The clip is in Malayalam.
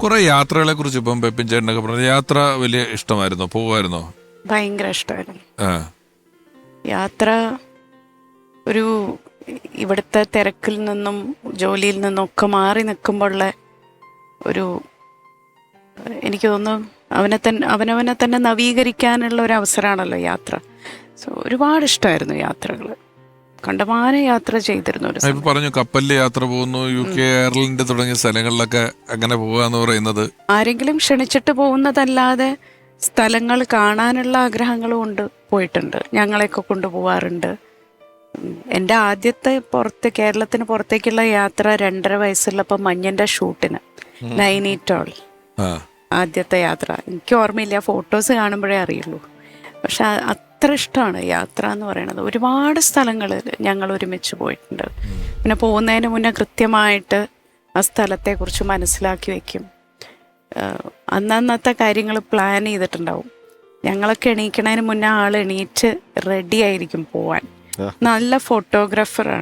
കുറെ യാത്രകളെ കുറിച്ച് ഇപ്പം പെപ്പിൻ ചേട്ടനൊക്കെ പറഞ്ഞു യാത്ര വലിയ ഇഷ്ടമായിരുന്നോ? പോവായിരുന്നോ? ഭയങ്കര ഇഷ്ടമായിരുന്നു. ആ. യാത്ര ഒരു ഇവിടുത്തെ തിരക്കിൽ നിന്നും ജോലിയിൽ നിന്നും ഒക്കെ മാറി നിൽക്കുമ്പോഴുള്ള ഒരു എനിക്ക് തോന്നുന്നു അവനെ തന്നെ അവനവനെ തന്നെ നവീകരിക്കാനുള്ള ഒരു അവസരമാണല്ലോ യാത്ര. സോ ഒരുപാട് ഇഷ്ടമായിരുന്നു യാത്രകൾ കണ്ടമാനം യാത്ര ചെയ്തിരുന്നു ഒരു ആ, ഇപ്പൊ പറഞ്ഞു കപ്പലിൽ യാത്ര പോകുന്നു യു കെ അയർലൻഡ് തുടങ്ങിയ സ്ഥലങ്ങളിലൊക്കെ അങ്ങനെ പോവാന്ന് പറയുന്നത്. ആരെങ്കിലും ക്ഷണിച്ചിട്ട് പോകുന്നതല്ലാതെ സ്ഥലങ്ങൾ കാണാനുള്ള ആഗ്രഹങ്ങളും ഉണ്ട് പോയിട്ടുണ്ട്. ഞങ്ങളെയൊക്കെ കൊണ്ടുപോവാറുണ്ട്. ഉം, എന്റെ ആദ്യത്തെ പുറത്ത് കേരളത്തിന് പുറത്തേക്കുള്ള യാത്ര രണ്ടര വയസ്സുള്ളപ്പോൾ മഞ്ഞന്റെ ഷൂട്ടിന് നൈനീറ്റോൾ. ആ. ആദ്യത്തെ യാത്ര. എനിക്ക് ഓർമ്മയില്ല ഫോട്ടോസ് കാണുമ്പോഴേ അറിയുള്ളൂ. പക്ഷെ അ- അത്ര ഇഷ്ടമാണ് യാത്ര എന്ന് പറയുന്നത്. ഒരുപാട് സ്ഥലങ്ങളിൽ ഞങ്ങൾ ഒരുമിച്ച് പോയിട്ടുണ്ട്. പിന്നെ പോകുന്നതിന് മുന്നേ കൃത്യമായിട്ട് ആ സ്ഥലത്തെക്കുറിച്ച് മനസ്സിലാക്കി വയ്ക്കും അന്നന്നത്തെ കാര്യങ്ങൾ പ്ലാൻ ചെയ്തിട്ടുണ്ടാവും. ഞങ്ങളൊക്കെ എണീക്കണതിന് മുന്നേ ആൾ എണീറ്റ് റെഡി ആയിരിക്കും പോവാൻ. നല്ല ഫോട്ടോഗ്രാഫറാണ്